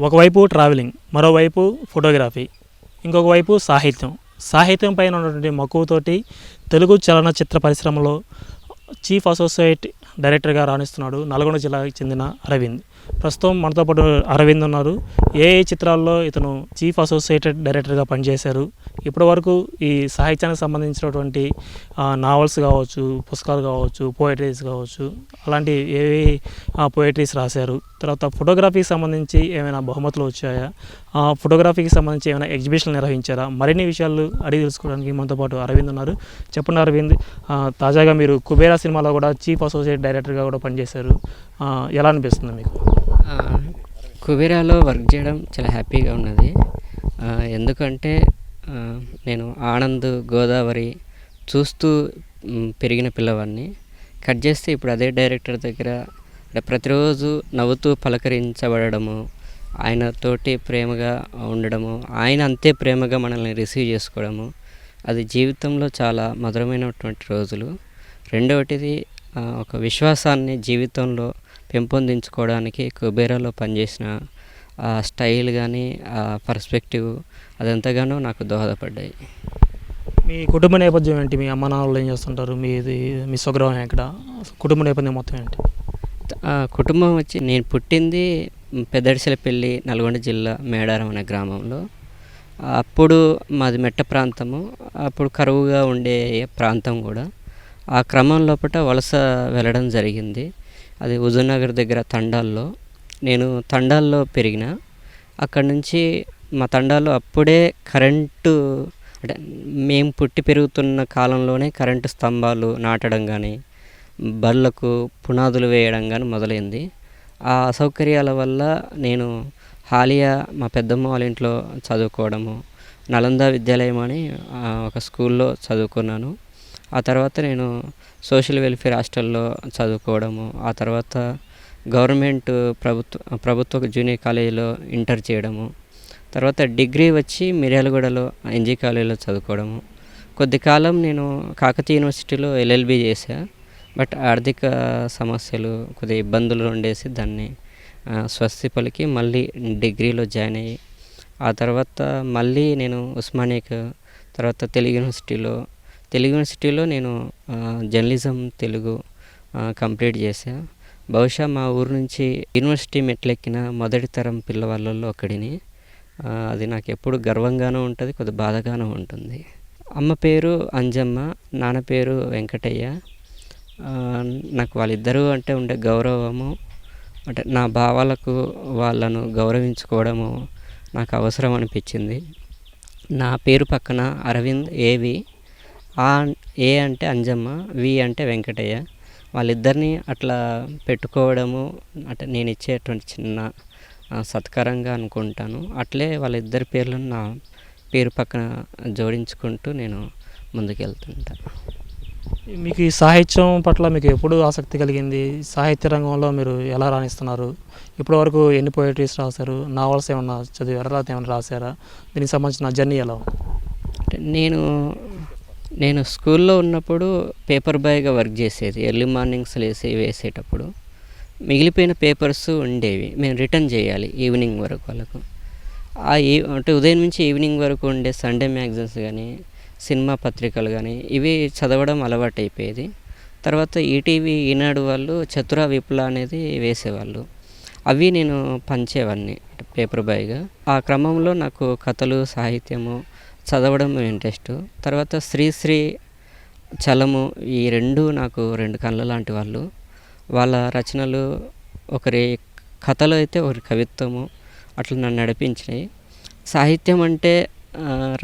ఒకవైపు ట్రావెలింగ్ మరోవైపు ఫోటోగ్రఫీ ఇంకొక వైపు సాహిత్యం. సాహిత్యం పైన ఉన్నటువంటి మక్కువతోటి తెలుగు చలనచిత్ర పరిశ్రమలో చీఫ్ అసోసియేట్ డైరెక్టర్గా రాణిస్తున్నాడు నల్గొండ జిల్లాకి చెందిన అరవింద్. ప్రస్తుతం మనతో పాటు అరవింద్ ఉన్నారు. ఏ ఏ చిత్రాల్లో ఇతను చీఫ్ అసోసియేటెడ్ డైరెక్టర్గా పనిచేశారు? ఇప్పటి వరకు ఈ సాహిత్యానికి సంబంధించినటువంటి నావల్స్ కావచ్చు పుస్తకాలు కావచ్చు పోయిటరీస్ కావచ్చు అలాంటి ఏవి పోయిటరీస్ రాశారు. తర్వాత ఫోటోగ్రఫీకి సంబంధించి ఏమైనా బహుమతులు వచ్చాయా? ఫోటోగ్రఫీకి సంబంధించి ఏమైనా ఎగ్జిబిషన్ నిర్వహించారా? మరిన్ని విషయాలు అడిగి తెలుసుకోవడానికి మనతో పాటు అరవింద్ ఉన్నారు. చెప్పండి అరవింద్ తాజాగా మీరు కుబేరా సినిమాలో కూడా చీఫ్ అసోసియేట్ డైరెక్టర్గా కూడా పనిచేశారు. ఎలా అనిపిస్తుంది మీకు? కుబేరాలో వర్క్ చేయడం చాలా హ్యాపీగా ఉన్నది. ఎందుకంటే నేను ఆనంద్ గోదావరి చూస్తూ పెరిగిన పిల్లవాడిని. కట్ చేస్తే ఇప్పుడు అదే డైరెక్టర్ దగ్గర ప్రతిరోజు నవ్వుతూ పలకరించబడము ఆయనతోటి ప్రేమగా ఉండడము ఆయన అంతే ప్రేమగా మనల్ని రిసీవ్ చేసుకోవడము అది జీవితంలో చాలా మధురమైనటువంటి రోజులు. రెండవటిది ఒక విశ్వాసాన్ని జీవితంలో పెంపొందించుకోవడానికి కుబేరాలో పనిచేసిన ఆ స్టైల్ కానీ ఆ పర్స్పెక్టివ్ అదంతగానో నాకు దోహదపడ్డాయి. మీ కుటుంబ నేపథ్యం ఏంటి? మీ అమ్మ నాన్నలు ఏం చేస్తుంటారు? మీది మీ స్వగ్రహం ఎక్కడ? కుటుంబ నేపథ్యం మొత్తం ఏంటి? ఆ కుటుంబం వచ్చి నేను పుట్టింది పెద్దడిసెలపల్లి నల్గొండ జిల్లా మేడారం అనే గ్రామంలో. అప్పుడు మాది మెట్ట ప్రాంతము. అప్పుడు కరువుగా ఉండే ప్రాంతం కూడా. ఆ క్రమం లోపల వలస వెళ్ళడం జరిగింది. అది హుజూర్నగర్ దగ్గర తండాల్లో. నేను తండాల్లో పెరిగిన అక్కడి నుంచి మా తండాల్లో అప్పుడే కరెంటు అంటే మేము పుట్టి పెరుగుతున్న కాలంలోనే కరెంటు స్తంభాలు నాటడం కానీ బళ్ళకు పునాదులు వేయడం కానీ మొదలైంది. ఆ అసౌకర్యాల వల్ల నేను హాలియా మా పెద్దమ్మ వాళ్ళ ఇంట్లో చదువుకోవడము నలంద విద్యాలయం అని ఒక స్కూల్లో చదువుకున్నాను. ఆ తర్వాత నేను సోషల్ వెల్ఫేర్ హాస్టల్లో చదువుకోవడము ఆ తర్వాత గవర్నమెంట్ ప్రభుత్వ ప్రభుత్వ జూనియర్ కాలేజీలో ఇంటర్ చేయడము తర్వాత డిగ్రీ వచ్చి మిర్యాలగూడలో ఎన్జీ కాలేజీలో చదువుకోవడము. కొద్ది కాలం నేను కాకతీయ యూనివర్సిటీలో ఎల్ఎల్బి చేశా బట్ ఆర్థిక సమస్యలు కొద్దిగా ఇబ్బందులు ఉండేసి దాన్ని స్వస్తి పలికి మళ్ళీ డిగ్రీలో జాయిన్ అయ్యి ఆ తర్వాత మళ్ళీ నేను ఉస్మానియాకి తర్వాత తెలుగు యూనివర్సిటీలో తెలుగు యూనివర్సిటీలో నేను జర్నలిజం తెలుగు కంప్లీట్ చేశా. బహుశా మా ఊరు నుంచి యూనివర్సిటీ మెట్లెక్కిన మొదటి తరం పిల్లవాళ్ళల్లో ఒకడిని. అది నాకు ఎప్పుడు గర్వంగానూ ఉంటుంది కొద్ది బాధగానూ ఉంటుంది. అమ్మ పేరు అంజమ్మ నాన్న పేరు వెంకటయ్య. నాకు వాళ్ళిద్దరూ అంటే ఉండే గౌరవము అంటే నా భావాలకు వాళ్ళను గౌరవించుకోవడము నాకు అవసరం అనిపించింది. నా పేరు పక్కన అరవింద్ ఏవి. ఆ ఏ అంటే అంజమ్మ వి అంటే వెంకటయ్య. వాళ్ళిద్దరిని అట్లా పెట్టుకోవడము అంటే నేను ఇచ్చేటువంటి చిన్న సత్కారంగా అనుకుంటాను. అట్లే వాళ్ళిద్దరి పేర్లను నా పేరు పక్కన జోడించుకుంటూ నేను ముందుకెళ్తుంటాను మీకు ఈ సాహిత్యం పట్ల మీకు ఎప్పుడు ఆసక్తి కలిగింది? సాహిత్య రంగంలో మీరు ఎలా రాణిస్తున్నారు? ఇప్పటి వరకు ఎన్ని పోయిటరీస్ రాశారు? నావల్స్ ఏమన్నా చదివారా ఏమైనా రాశారా? దీనికి సంబంధించిన జర్నీ ఎలా అంటే నేను నేను స్కూల్లో ఉన్నప్పుడు పేపర్ బాయ్గా వర్క్ చేసేది. ఎర్లీ మార్నింగ్స్ లేసి వేసేటప్పుడు. మిగిలిపోయిన పేపర్స్ ఉండేవి. మేము రిటర్న్ చేయాలి ఈవినింగ్ వరకు వాళ్ళకు. ఆ ఈ అంటే ఉదయం నుంచి ఈవినింగ్ వరకు ఉండే సండే మ్యాగజైన్స్ కానీ సినిమా పత్రికలు కానీ ఇవి చదవడం అలవాటు అయిపోయేది తర్వాత ఈటీవీ ఈనాడు వాళ్ళు చతుర విప్ల అనేది వేసేవాళ్ళు. అవి నేను పంచేవాడిని పేపర్ బాయ్గా. ఆ క్రమంలో నాకు కథలు సాహిత్యము చదవడం ఇంట్రెస్ట్. తర్వాత శ్రీశ్రీ చలము ఈ రెండు నాకు రెండు కళ్ళ లాంటి వాళ్ళు. వాళ్ళ రచనలు ఒకరి కథలు అయితే ఒకరి కవిత్వము అట్లా నన్ను నడిపించినాయి. సాహిత్యం అంటే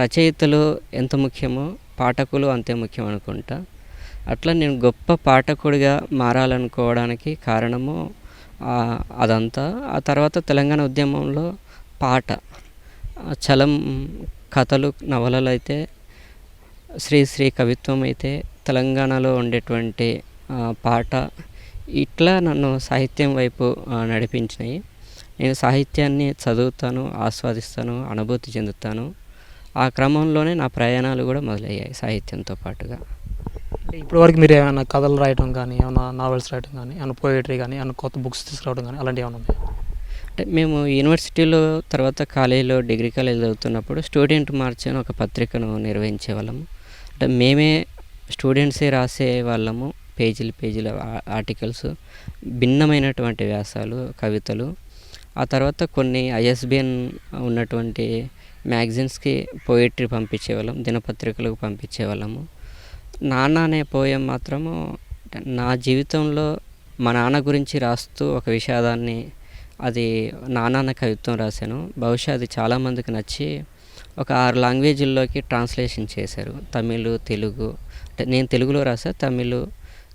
రచయితలు ఎంత ముఖ్యమో పాఠకులు అంతే ముఖ్యం అనుకుంటా. అట్లా నేను గొప్ప పాఠకుడిగా మారాలనుకోవడానికి కారణము అదంతా. ఆ తర్వాత తెలంగాణ ఉద్యమంలో పాట చలం కథలు నవలలు అయితే శ్రీశ్రీ కవిత్వం అయితే తెలంగాణలో ఉండేటువంటి పాట ఇట్లా నన్ను సాహిత్యం వైపు నడిపించినాయి. నేను సాహిత్యాన్ని చదువుతాను ఆస్వాదిస్తాను అనుభూతి చెందుతాను. ఆ క్రమంలోనే నా ప్రయాణాలు కూడా మొదలయ్యాయి సాహిత్యంతో పాటుగా. ఇప్పటి ఇప్పటివరకు మీరు ఏమైనా కథలు రాయటం కానీ ఏమైనా నావెల్స్ రాయటం కానీ ఏమైనా పోయిటరీ కానీ ఏమైనా కొత్త బుక్స్ తీసుకురావడం కానీ అలాంటివి ఏమైనా ఉన్నాయా? అంటే మేము యూనివర్సిటీలో తర్వాత కాలేజీలో డిగ్రీ కాలేజ్ చదువుతున్నప్పుడు స్టూడెంట్ మార్చ్ అని ఒక పత్రికను నిర్వహించే వాళ్ళము అంటే మేమే స్టూడెంట్సే రాసే వాళ్ళము పేజీలు పేజీల ఆర్టికల్స్ భిన్నమైనటువంటి వ్యాసాలు కవితలు. ఆ తర్వాత కొన్ని ఐఎస్బిఎన్ ఉన్నటువంటి మ్యాగజైన్స్కి పోయిటరీ పంపించేవాళ్ళం దినపత్రికలకు పంపించేవాళ్ళము. నాన్న అనే పోయం మాత్రము నా జీవితంలో మా నాన్న గురించి రాస్తూ ఒక విషాదాన్ని అది నానాన్న కవిత్వం రాశాను. బహుశా అది చాలామందికి నచ్చి ఒక ఆరు లాంగ్వేజ్ల్లోకి ట్రాన్స్లేషన్ చేశారు. తమిళ్ తెలుగు అంటే నేను తెలుగులో రాసా తమిళ్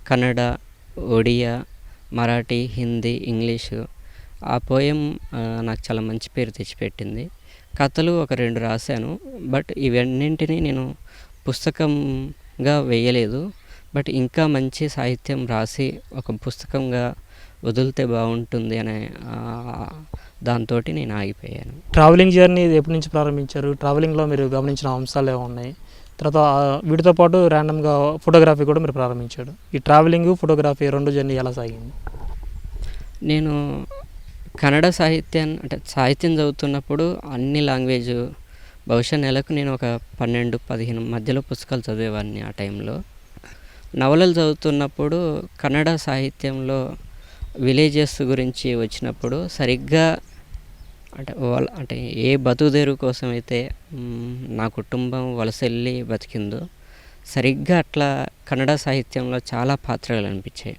కన్నడ ఒడియా మరాఠీ హిందీ ఇంగ్లీషు. ఆ పోయం నాకు చాలా మంచి పేరు తెచ్చిపెట్టింది. కథలు ఒక రెండు రాశాను బట్ ఇవన్నింటినీ నేను పుస్తకంగా వేయలేదు. బట్ ఇంకా మంచి సాహిత్యం రాసి ఒక పుస్తకంగా వదిలితే బాగుంటుంది అనే దాంతో నేను ఆగిపోయాను. ట్రావెలింగ్ జర్నీ ఎప్పటి నుంచి ప్రారంభించారు? ట్రావెలింగ్లో మీరు గమనించిన అంశాలు ఏమి ఉన్నాయి. తర్వాత వీటితో పాటు ర్యాండమ్గా ఫోటోగ్రఫీ కూడా మీరు ప్రారంభించాడు ఈ ట్రావెలింగ్ ఫోటోగ్రఫీ రెండు జర్నీ ఎలా సాగింది? నేను కన్నడ సాహిత్యాన్ని అంటే సాహిత్యం చదువుతున్నప్పుడు అన్ని లాంగ్వేజ్ బహుశా నెలకు నేను ఒక పన్నెండు పదిహేను మధ్యలో పుస్తకాలు చదివేవాడిని ఆ టైంలో నవలలు చదువుతున్నప్పుడు కన్నడ సాహిత్యంలో విలేజెస్ గురించి వచ్చినప్పుడు సరిగ్గా అంటే వాళ్ళ అంటే ఏ బతుకుదేరు కోసం అయితే నా కుటుంబం వలస బతికిందో సరిగ్గా అట్లా కన్నడ సాహిత్యంలో చాలా పాత్రలు అనిపించాయి.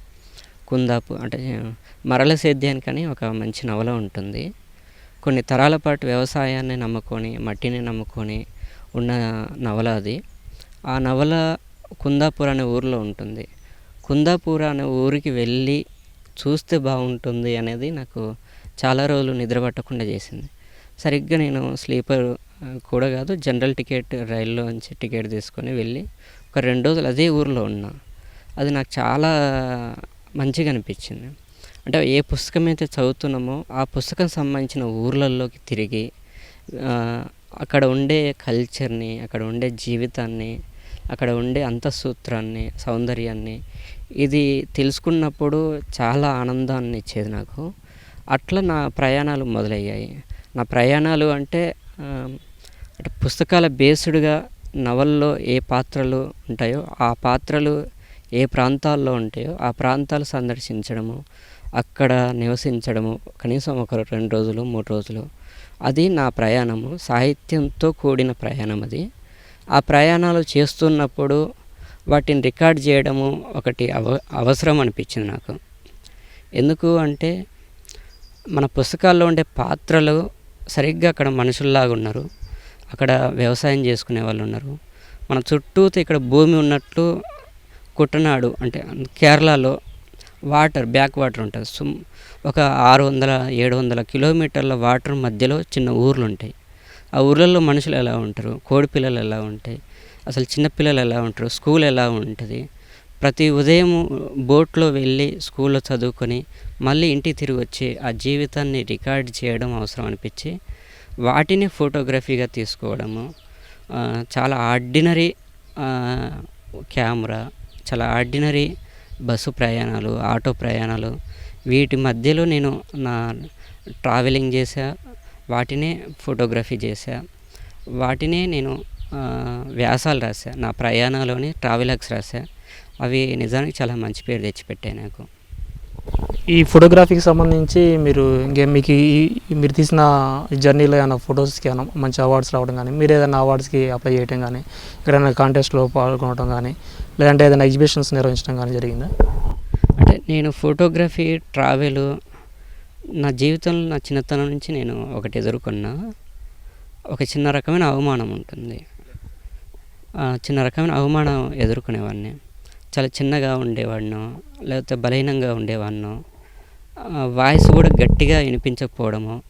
కుందాపు అంటే మరల సేద్యానికని ఒక మంచి నవల ఉంటుంది. కొన్ని తరాల పాటు వ్యవసాయాన్ని నమ్ముకొని మట్టిని నమ్ముకొని ఉన్న నవల అది. ఆ నవల కుందాపూర్ అనే ఊరిలో ఉంటుంది. కుందాపూర్ అనే ఊరికి వెళ్ళి చూస్తే బాగుంటుంది అనేది నాకు చాలా రోజులు నిద్ర పట్టకుండా చేసింది. సరిగ్గా నేను స్లీపర్ కూడా కాదు జనరల్ టికెట్ రైల్లో నుంచి టికెట్ తీసుకొని వెళ్ళి ఒక రెండు రోజులు అదే ఊర్లో ఉన్నా. అది నాకు చాలా మంచిగా అనిపించింది. అంటే ఏ పుస్తకం అయితే చదువుతున్నామో ఆ పుస్తకం సంబంధించిన ఊర్లలోకి తిరిగి అక్కడ ఉండే కల్చర్ని అక్కడ ఉండే జీవితాన్ని అక్కడ ఉండే అంతఃసూత్రాన్ని సౌందర్యాన్ని ఇది తెలుసుకున్నప్పుడు చాలా ఆనందాన్ని ఇచ్చేది నాకు. అట్లా నా ప్రయాణాలు మొదలయ్యాయి. నా ప్రయాణాలు అంటే అంటే పుస్తకాల బేస్డ్గా నవల్లో ఏ పాత్రలు ఉంటాయో ఆ పాత్రలు ఏ ప్రాంతాల్లో ఉంటాయో ఆ ప్రాంతాలు సందర్శించడము అక్కడ నివసించడము కనీసం ఒక రెండు రోజులు మూడు రోజులు అది నా ప్రయాణము సాహిత్యంతో కూడిన ప్రయాణం అది. ఆ ప్రయాణాలు చేస్తున్నప్పుడు వాటిని రికార్డ్ చేయడము ఒకటి అవ అవసరం అనిపించింది నాకు. ఎందుకు అంటే మన పుస్తకాల్లో ఉండే పాత్రలు సరిగ్గా అక్కడ మనుషుల్లాగా ఉన్నారు. అక్కడ వ్యవసాయం చేసుకునే వాళ్ళు ఉన్నారు. మన చుట్టూతో ఇక్కడ భూమి ఉన్నట్లు కుట్టనాడు అంటే కేరళలో వాటర్ బ్యాక్ వాటర్ ఉంటుంది సుమ్ ఒక ఆరు వందల ఏడు వందల కిలోమీటర్ల వాటర్ మధ్యలో చిన్న ఊర్లు ఉంటాయి. ఆ ఊర్లలో మనుషులు ఎలా ఉంటారు? కోడి పిల్లలు ఎలా ఉంటాయి? అసలు చిన్నపిల్లలు ఎలా ఉంటారు? స్కూల్ ఎలా ఉంటుంది? ప్రతి ఉదయం బోట్లో వెళ్ళి స్కూల్లో చదువుకొని మళ్ళీ ఇంటికి తిరిగి వచ్చి ఆ జీవితాన్ని రికార్డ్ చేయడం అవసరం అనిపించి వాటిని ఫోటోగ్రఫీగా తీసుకోవడము చాలా ఆర్డినరీ కెమెరా చాలా ఆర్డినరీ బస్సు ప్రయాణాలు ఆటో ప్రయాణాలు వీటి మధ్యలో నేను నా ట్రావెలింగ్ చేసా వాటినే ఫోటోగ్రఫీ చేసా వాటినే నేను వ్యాసాలు రాసా నా ప్రయాణాలోని ట్రావెలర్స్ రాసా అవి నిజానికి చాలా మంచి పేరు తెచ్చిపెట్టాయి నాకు. ఈ ఫోటోగ్రఫీకి సంబంధించి మీరు ఇంకే మీకు మీరు తీసిన జర్నీలో ఏమైనా ఫొటోస్కి ఏమైనా మంచి అవార్డ్స్ రావడం కానీ మీరు ఏదైనా అవార్డ్స్కి అప్లై చేయడం కానీ ఎక్కడైనా కాంటెస్ట్లో పాల్గొనడం కానీ లేదంటే ఏదైనా ఎగ్జిబిషన్స్ నిర్వహించడం కానీ జరిగిందా? అంటే నేను ఫోటోగ్రఫీ ట్రావెల్ నా జీవితంలో నా చిన్నతనం నుంచి నేను ఒకటి ఎదుర్కొన్నా. ఒక చిన్న రకమైన అవమానం ఉంటుంది. చిన్న రకమైన అవమానం ఎదుర్కొనేవాడిని. చాలా చిన్నగా ఉండేవాడిను లేకపోతే బలహీనంగా ఉండేవాడిను. వాయిస్ కూడా గట్టిగా వినిపించకపోవడము.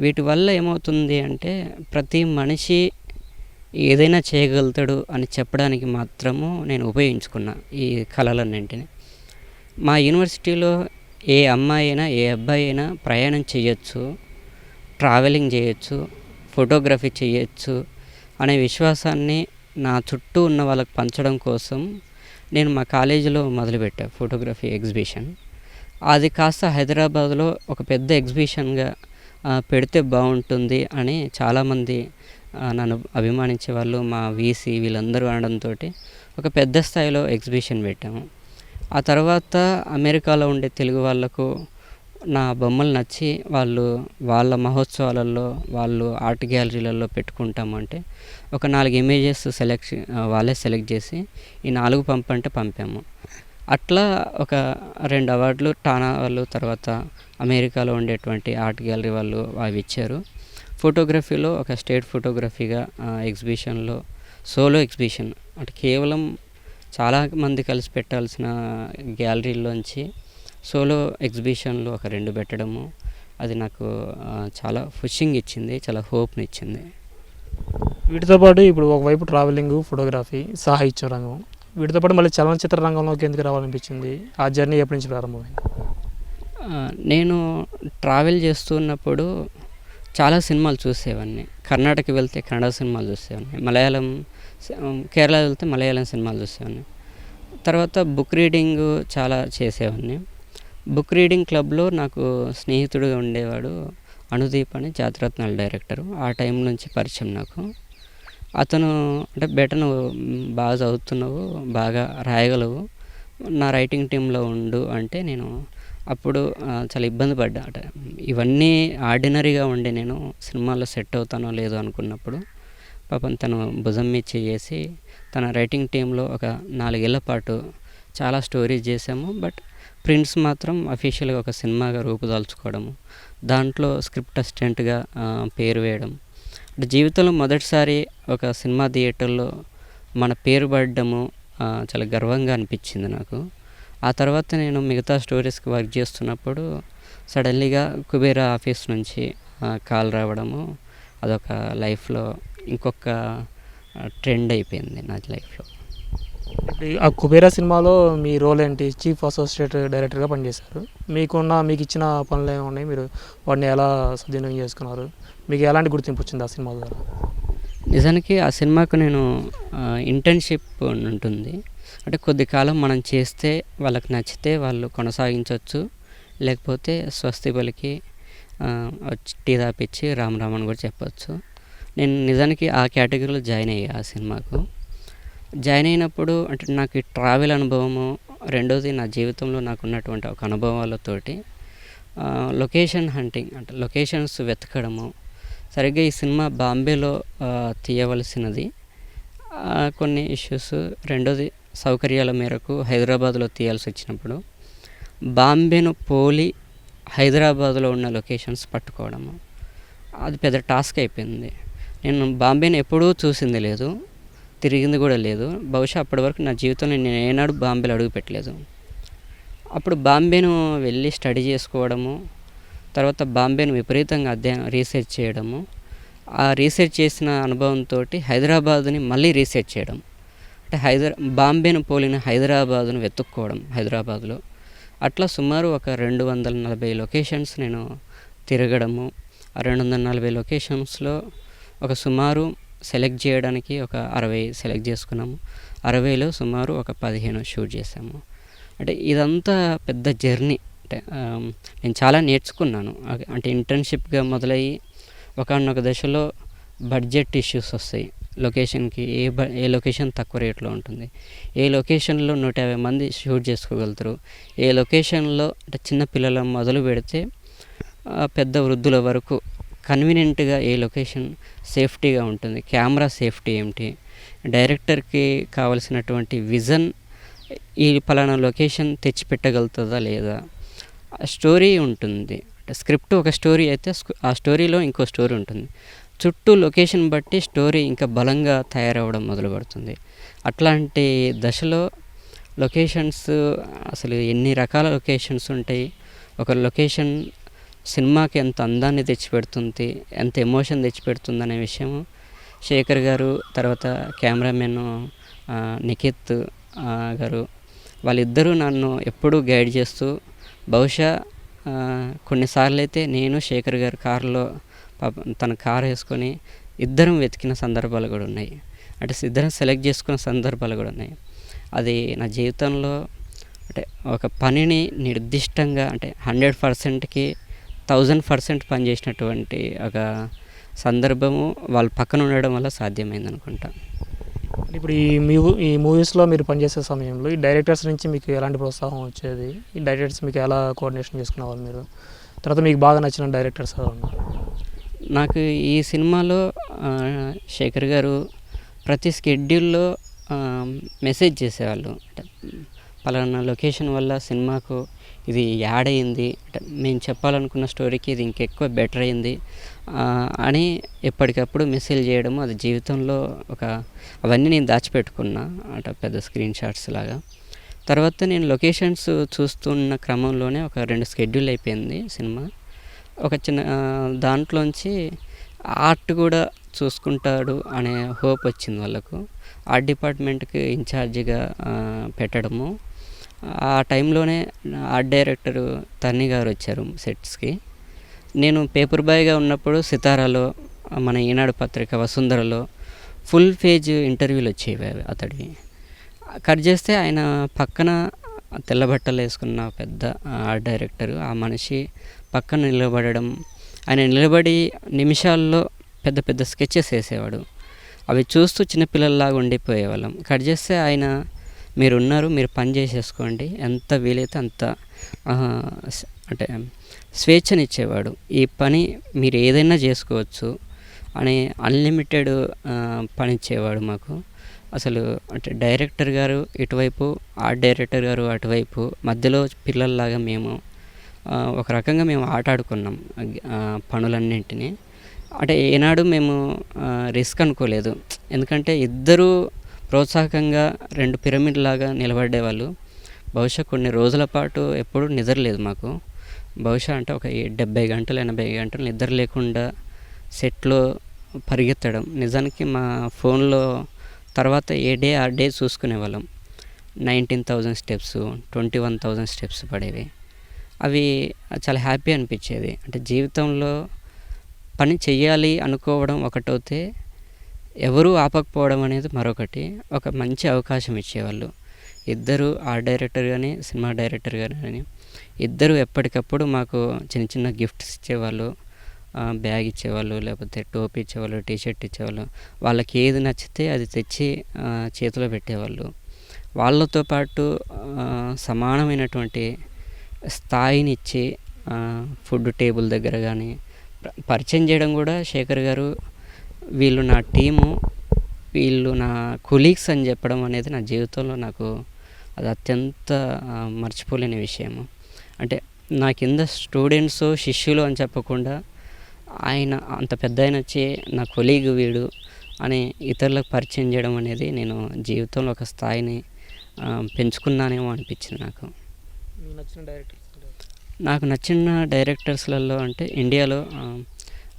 వీటి వల్ల ఏమవుతుంది అంటే ప్రతి మనిషి ఏదైనా చేయగలుగుతాడు అని చెప్పడానికి మాత్రము నేను ఉపయోగించుకున్నా ఈ కళలన్నింటిని. మా యూనివర్సిటీలో ఏ అమ్మాయి అయినా ఏ అబ్బాయి అయినా ప్రయాణం చేయొచ్చు ట్రావెలింగ్ చేయొచ్చు ఫోటోగ్రఫీ చేయొచ్చు అనే విశ్వాసాన్ని నా చుట్టూ ఉన్న వాళ్ళకి పంచడం కోసం నేను మా కాలేజీలో మొదలుపెట్టా ఫోటోగ్రఫీ ఎగ్జిబిషన్. అది కాస్త హైదరాబాద్లో ఒక పెద్ద ఎగ్జిబిషన్గా పెడితే బాగుంటుంది అని చాలామంది నన్ను అభిమానించే వాళ్ళు మా వీసీ వీళ్ళందరూ అనడంతో ఒక పెద్ద స్థాయిలో ఎగ్జిబిషన్ పెట్టాము. ఆ తర్వాత అమెరికాలో ఉండే తెలుగు వాళ్ళకు నా బొమ్మలు నచ్చి వాళ్ళు వాళ్ళ మహోత్సవాలలో వాళ్ళు ఆర్ట్ గ్యాలరీలలో పెట్టుకుంటామంటే ఒక నాలుగు ఇమేజెస్ సెలెక్ట్ వాళ్ళే సెలెక్ట్ చేసి ఈ నాలుగు పంపంటే పంపాము. అట్లా ఒక రెండు అవార్డులు టానా వాళ్ళు తర్వాత అమెరికాలో ఉండేటువంటి ఆర్ట్ గ్యాలరీ వాళ్ళు అవి ఇచ్చారు. ఫోటోగ్రఫీలో ఒక స్టేట్ ఫోటోగ్రఫీగా ఎగ్జిబిషన్లో సోలో ఎగ్జిబిషన్ అంటే కేవలం చాలా మంది కలిసి పెట్టాల్సిన గ్యాలరీలోంచి సోలో ఎగ్జిబిషన్లో ఒక రెండు పెట్టడము. అది నాకు చాలా ఫుషింగ్ ఇచ్చింది చాలా హోప్ని ఇచ్చింది. వీటితో పాటు ఇప్పుడు ఒకవైపు ట్రావెలింగ్ ఫోటోగ్రఫీ సాహిత్యం రంగం. వీటితో పాటు మళ్ళీ చలనచిత్ర రంగంలోకి ఎందుకు రావాలనిపించింది? ఆ జర్నీ ఎప్పటి నుంచి ప్రారంభమైంది? నేను ట్రావెల్ చేస్తున్నప్పుడు చాలా సినిమాలు చూసేవాడిని కర్ణాటక వెళ్తే కన్నడ సినిమాలు చూసేవాడిని మలయాళం కేరళ వెళ్తే మలయాళం సినిమాలు చూసేవాడిని తర్వాత బుక్ రీడింగ్ చాలా చేసేవాడిని బుక్ రీడింగ్ క్లబ్లో నాకు స్నేహితుడుగా ఉండేవాడు అనుదీప్ అని జాతిరత్నాల డైరెక్టరు. ఆ టైం నుంచి పరిచయం నాకు. అతను అంటే బెటర్ నువ్వు బాగా చదువుతున్నావు బాగా రాయగలవు నా రైటింగ్ టీంలో ఉండు అంటే నేను అప్పుడు చాలా ఇబ్బంది పడ్డా. అంటే ఇవన్నీ ఆర్డినరీగా ఉండే నేను సినిమాల్లో సెట్ అవుతానో లేదో అనుకున్నప్పుడు పాపం తను భుజం మీద చేసి తన రైటింగ్ టీంలో ఒక నాలుగేళ్ళ పాటు చాలా స్టోరీస్ చేసాము. బట్ ప్రింట్స్ మాత్రం అఫీషియల్గా ఒక సినిమాగా రూపుదాల్చుకోవడము దాంట్లో స్క్రిప్ట్ అసిస్టెంట్గా పేరు వేయడం. అంటే జీవితంలో మొదటిసారి ఒక సినిమా థియేటర్లో మన పేరు పడడము చాలా గర్వంగా అనిపించింది నాకు. ఆ తర్వాత నేను మిగతా స్టోరీస్కి వర్క్ చేస్తున్నప్పుడు సడన్లీగా కుబేరా ఆఫీస్ నుంచి కాల్ రావడము అదొక లైఫ్లో ఇంకొక ట్రెండ్ అయిపోయింది నా లైఫ్లో. ఆ కుబేరా సినిమాలో మీ రోల్ ఏంటి? చీఫ్ అసోసియేట్ డైరెక్టర్గా పనిచేశారు. మీకున్న మీకు ఇచ్చిన పనులు ఏమి ఉన్నాయి? మీరు వాటిని ఎలా సద్వినియోగం చేసుకున్నారు? మీకు ఎలాంటి గుర్తింపు వచ్చింది ఆ సినిమా ద్వారా? నిజానికి ఆ సినిమాకు నేను ఇంటర్న్షిప్ ఉంటుంది. అంటే కొద్ది కాలం మనం చేస్తే వాళ్ళకి నచ్చితే వాళ్ళు కొనసాగించవచ్చు లేకపోతే స్వస్తి పలికి టీ తాపిచ్చి రామ్ రామ్ అని కూడా చెప్పచ్చు. నేను నిజానికి ఆ కేటగిరీలో జాయిన్ అయ్యా ఆ సినిమాకు. జాయిన్ అయినప్పుడు అంటే నాకు ఈ ట్రావెల్ అనుభవము రెండోది నా జీవితంలో నాకు ఉన్నటువంటి ఒక అనుభవాలతోటి లొకేషన్ హంటింగ్ అంటే లొకేషన్స్ వెతకడము సరిగ్గా ఈ సినిమా బాంబేలో తీయవలసినది. కొన్ని ఇష్యూస్ రెండోది సౌకర్యాల మేరకు హైదరాబాద్లో తీయాల్సి వచ్చినప్పుడు బాంబేను పోలి హైదరాబాద్లో ఉన్న లొకేషన్స్ పట్టుకోవడము. అది పెద్ద టాస్క్ అయిపోయింది. నేను బాంబేని ఎప్పుడూ చూసింది లేదు. తిరిగింది కూడా లేదు. బహుశా అప్పటి వరకు నా జీవితంలో నేను ఏనాడు బాంబేలో అడుగు పెట్టలేదు. అప్పుడు బాంబేను వెళ్ళి స్టడీ చేసుకోవడము తర్వాత బాంబేను విపరీతంగా అధ్యయనం రీసెర్చ్ చేయడము ఆ రీసెర్చ్ చేసిన అనుభవంతో హైదరాబాద్ని మళ్ళీ రీసెర్చ్ చేయడం. అంటే హైదరా బాంబేను పోలిన హైదరాబాదును వెతుక్కోవడం హైదరాబాద్లో. అట్లా సుమారు ఒక రెండు వందల నలభై లొకేషన్స్ నేను తిరగడము. ఆ రెండు వందల నలభై లొకేషన్స్లో ఒక సుమారు సెలెక్ట్ చేయడానికి ఒక అరవై సెలెక్ట్ చేసుకున్నాము. అరవైలో సుమారు ఒక పదిహేను షూట్ చేసాము. అంటే ఇదంతా పెద్ద జర్నీ. అంటే నేను చాలా నేర్చుకున్నాను. అంటే ఇంటర్న్షిప్గా మొదలయ్యి ఒకనొక దశలో బడ్జెట్ ఇష్యూస్ వస్తాయి. లొకేషన్కి ఏ బ ఏ లొకేషన్ తక్కువ రేట్లో ఉంటుంది. ఏ లొకేషన్లో నూట యాభై మంది షూట్ చేసుకోగలుగుతారు. ఏ లొకేషన్లో అంటే చిన్న పిల్లల మొదలు పెడితే పెద్ద వృద్ధుల వరకు కన్వీనియంట్గా ఏ లొకేషన్ సేఫ్టీగా ఉంటుంది? కెమెరా సేఫ్టీ ఏమిటి? డైరెక్టర్కి కావలసినటువంటి విజన్ ఈ పలానా లొకేషన్ తెచ్చిపెట్టగలుగుతుందా లేదా? ఆ స్టోరీ ఉంటుంది. స్క్రిప్ట్ ఒక స్టోరీ అయితే ఆ స్టోరీలో ఇంకో స్టోరీ ఉంటుంది. చుట్టూ లొకేషన్ బట్టి స్టోరీ ఇంకా బలంగా తయారవ్వడం మొదలు పెడుతుంది అట్లాంటి దశలో లొకేషన్స్ అసలు ఎన్ని రకాల లొకేషన్స్ ఉంటాయి? ఒక లొకేషన్ సినిమాకి ఎంత అందాన్ని తెచ్చిపెడుతుంది ఎంత ఎమోషన్ తెచ్చిపెడుతుంది అనే విషయం శేఖర్ గారు తర్వాత కెమెరామెన్ నిఖిత్ గారు వాళ్ళిద్దరూ నన్ను ఎప్పుడూ గైడ్ చేస్తూ బహుశా కొన్నిసార్లు అయితే నేను శేఖర్ గారు కారులో తన కారు వేసుకొని ఇద్దరం వెతికిన సందర్భాలు కూడా ఉన్నాయి. అంటే ఇద్దరం సెలెక్ట్ చేసుకున్న సందర్భాలు కూడా ఉన్నాయి. అది నా జీవితంలో అంటే ఒక పనిని నిర్దిష్టంగా అంటే హండ్రెడ్ పర్సెంట్కి థౌజండ్ పర్సెంట్ పనిచేసినటువంటి ఒక సందర్భము వాళ్ళ పక్కన ఉండడం వల్ల సాధ్యమైంది అనుకుంటా ఇప్పుడు ఈ మూవీ ఈ మూవీస్లో మీరు పనిచేసే సమయంలో ఈ డైరెక్టర్స్ నుంచి మీకు ఎలాంటి ప్రోత్సాహం వచ్చేది? ఈ డైరెక్టర్స్ మీకు ఎలా కోఆర్డినేషన్ చేసుకునేవాళ్ళు మీరు? తర్వాత మీకు బాగా నచ్చిన డైరెక్టర్స్ ఉన్నారు? నాకు ఈ సినిమాలో శేఖర్ గారు ప్రతి స్కెడ్యూల్లో మెసేజ్ చేసేవాళ్ళు. అంటే పలానా లొకేషన్ వల్ల సినిమాకు ఇది యాడ్ అయింది. అంటే మేము చెప్పాలనుకున్న స్టోరీకి ఇది ఇంకెక్కువ బెటర్ అయింది. అని ఎప్పటికప్పుడు మెసేజ్ చేయడము అది జీవితంలో ఒక అవన్నీ నేను దాచిపెట్టుకున్నా. అట పెద్ద స్క్రీన్ షాట్స్ లాగా. తర్వాత నేను లొకేషన్స్ చూస్తున్న క్రమంలోనే ఒక రెండు స్కెడ్యూల్ అయిపోయింది సినిమా. ఒక చిన్న దాంట్లోంచి ఆర్ట్ కూడా చూసుకుంటాడు అనే హోప్ వచ్చింది వాళ్ళకు. ఆర్ట్ డిపార్ట్మెంట్కి ఇన్ఛార్జిగా పెట్టడము. ఆ టైంలోనే ఆర్ట్ డైరెక్టర్ తన్ని గారు వచ్చారు సెట్స్కి. నేను పేపర్ బాయ్గా ఉన్నప్పుడు సితారాలో మన ఈనాడు పత్రిక వసుంధరలో ఫుల్ పేజ్ ఇంటర్వ్యూలు వచ్చేవి అవి కట్ చేస్తే ఆయన పక్కన తెల్ల బట్టలు వేసుకున్న పెద్ద ఆర్ట్ డైరెక్టర్ ఆ మనిషి పక్కన నిలబడడం ఆయన నిలబడి నిమిషాల్లో పెద్ద పెద్ద స్కెచెస్ వేసేవాడు. అవి చూస్తూ చిన్నపిల్లల్లాగా ఉండిపోయేవాళ్ళం. కట్ చేస్తే ఆయన మీరు ఉన్నారు మీరు పని చేసేసుకోండి. ఎంత వీలైతే అంత అంటే స్వేచ్ఛనిచ్చేవాడు. ఈ పని మీరు ఏదైనా చేసుకోవచ్చు అని అన్లిమిటెడ్ పని ఇచ్చేవాడు మాకు. అసలు అంటే డైరెక్టర్ గారు ఇటువైపు ఆర్ట్ డైరెక్టర్ గారు అటువైపు మధ్యలో పిల్లల్లాగా మేము ఒక రకంగా మేము ఆట ఆడుకున్నాం పనులన్నింటినీ. అంటే ఏనాడు మేము రిస్క్ అనుకోలేదు. ఎందుకంటే ఇద్దరు ప్రోత్సాహకంగా రెండు పిరమిడ్ లాగా నిలబడేవాళ్ళు. బహుశా కొన్ని రోజుల పాటు ఎప్పుడు నిద్రలేదు మాకు. బహుశా అంటే ఒక డెబ్బై గంటలు ఎనభై గంటలు నిద్ర లేకుండా సెట్లో పరిగెత్తడం. నిజానికి మా ఫోన్లో తర్వాత ఏ డే ఆ డే చూసుకునే వాళ్ళం nineteen thousand steps twenty one thousand steps పడేవి. అవి చాలా హ్యాపీ అనిపించేది. అంటే జీవితంలో పని చేయాలి అనుకోవడం ఒకటైతే ఎవరూ ఆపకపోవడం అనేది మరొకటి. ఒక మంచి అవకాశం ఇచ్చేవాళ్ళు. ఇద్దరు ఆర్ట్ డైరెక్టర్ కానీ సినిమా డైరెక్టర్ కానీ ఇద్దరు ఎప్పటికప్పుడు మాకు చిన్న చిన్న గిఫ్ట్స్ ఇచ్చేవాళ్ళు. బ్యాగ్ ఇచ్చేవాళ్ళు లేకపోతే టోపీ ఇచ్చేవాళ్ళు టీ షర్ట్ ఇచ్చేవాళ్ళు. వాళ్ళకి ఏది నచ్చితే అది తెచ్చి చేతిలో పెట్టేవాళ్ళు. వాళ్ళతో పాటు సమానమైనటువంటి స్థాయిని ఇచ్చి ఫుడ్ టేబుల్ దగ్గర కానీ పరిచయం చేయడం కూడా శేఖర్ గారు వీళ్ళు నా టీము వీళ్ళు నా కొలీగ్స్ అని చెప్పడం అనేది నా జీవితంలో నాకు అది అత్యంత మర్చిపోలేని విషయము. అంటే నా కింద స్టూడెంట్స్ శిష్యులు అని చెప్పకుండా ఆయన అంత పెద్ద ఆయన వచ్చి నా కొలీగ్ వీడు అని ఇతరులకు పరిచయం చేయడం అనేది నేను జీవితంలో ఒక స్థాయిని పెంచుకున్నానేమో అనిపించింది నాకు. నాకు నచ్చిన డైరెక్టర్స్లలో అంటే ఇండియాలో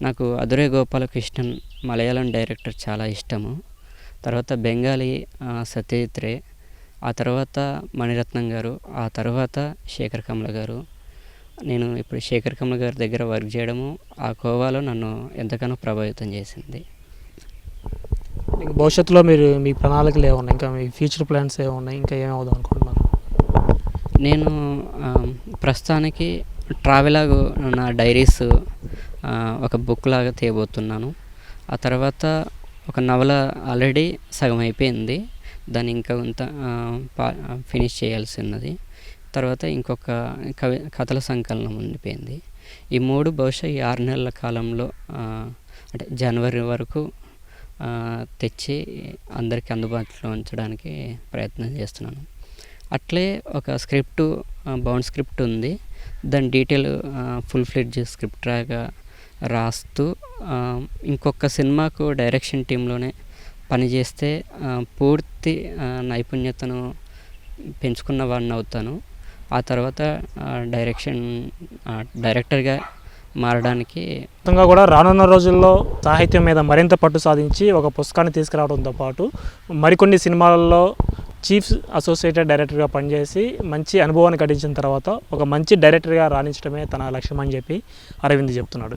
నాకు అదురే గోపాలకృష్ణన్ మలయాళం డైరెక్టర్ చాలా ఇష్టము. తర్వాత బెంగాలీ సత్యజిత్ రే ఆ తర్వాత మణిరత్నం గారు ఆ తర్వాత శేఖర్ కమల గారు. నేను ఇప్పుడు శేఖర్ కమల గారి దగ్గర వర్క్ చేయడము ఆ కోవాలో నన్ను ఎంతగానో ప్రభావితం చేసింది. భవిష్యత్తులో మీరు మీ ప్రణాళికలు ఏమున్నాయి ఇంకా మీ ఫ్యూచర్ ప్లాన్స్ ఏమున్నాయి ఇంకా ఏమవుదాం అనుకుంటున్నారు? నేను ప్రస్తుతానికి ట్రావెలాగ్ నా డైరీస్ ఒక బుక్ లాగా తీయబోతున్నాను. ఆ తర్వాత ఒక నవల ఆల్రెడీ సగం అయిపోయింది. దాన్ని ఇంకా కొంత పా- ఫినిష్ చేయాల్సి ఉన్నది తర్వాత ఇంకొక కవి కథల సంకలనం ఉండిపోయింది. ఈ మూడు బహుశా ఈ ఆరు నెలల కాలంలో అంటే జనవరి వరకు తెచ్చి అందరికీ అందుబాటులో ఉంచడానికి ప్రయత్నం చేస్తున్నాను. అట్లే ఒక స్క్రిప్ట్ బౌండ్ స్క్రిప్ట్ ఉంది. దాని డీటెయిల్ ఫుల్ ఫ్లెడ్జ్ స్క్రిప్ట్ లాగా రాస్తూ ఇంకొక సినిమాకు డైరెక్షన్ టీంలోనే పనిచేస్తే పూర్తి నైపుణ్యతను పెంచుకున్న వాడిని అవుతాను. ఆ తర్వాత డైరెక్షన్ డైరెక్టర్గా మారడానికి మొత్తంగా కూడా రానున్న రోజుల్లో సాహిత్యం మీద మరింత పట్టు సాధించి ఒక పుస్తకాన్ని తీసుకురావడంతో పాటు మరికొన్ని సినిమాలలో చీఫ్ అసోసియేటెడ్ డైరెక్టర్గా పనిచేసి మంచి అనుభవాన్ని గడించిన తర్వాత ఒక మంచి డైరెక్టర్గా రాణించడమే తన లక్ష్యం అని చెప్పి అరవింద్ చెప్తున్నాడు.